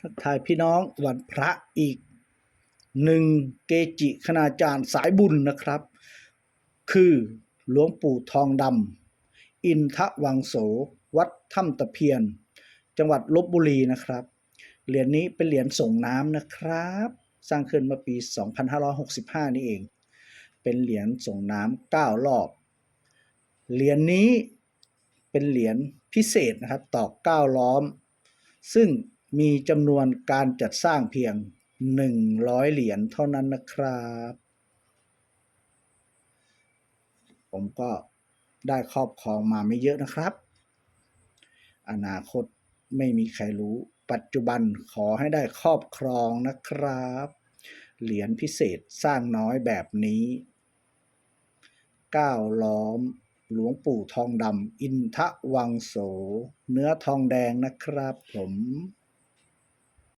ทักทายพี่น้องวันพระอีกหนึ่งเกจิคณาจารย์สายบุญนะครับ คือหลวงปู่ทองดำอินทวังโส วัดถ้ำตะเพียน จังหวัดลบบุรีนะครับ เหรียญนี้เป็นเหรียญส่งน้ำนะครับ สร้างขึ้นมื่อปี 2565 นี่เอง เป็นเหรียญส่งน้ำ9รอบ เหรียญนี้เป็นเหรียญพิเศษนะครับ ต่อ9ล้อม ซึ่ง มีจำนวนการจัดสร้างเพียง 100 เหรียญเท่านั้นนะครับ ผมก็ได้ครอบครองมาไม่เยอะนะครับ อนาคตไม่มีใครรู้ ปัจจุบันขอให้ได้ครอบครองนะครับ เหรียญพิเศษสร้างน้อยแบบนี้ก้าวล้อม หลวงปู่ทองดำอินทะวังโส เนื้อทองแดงนะครับผม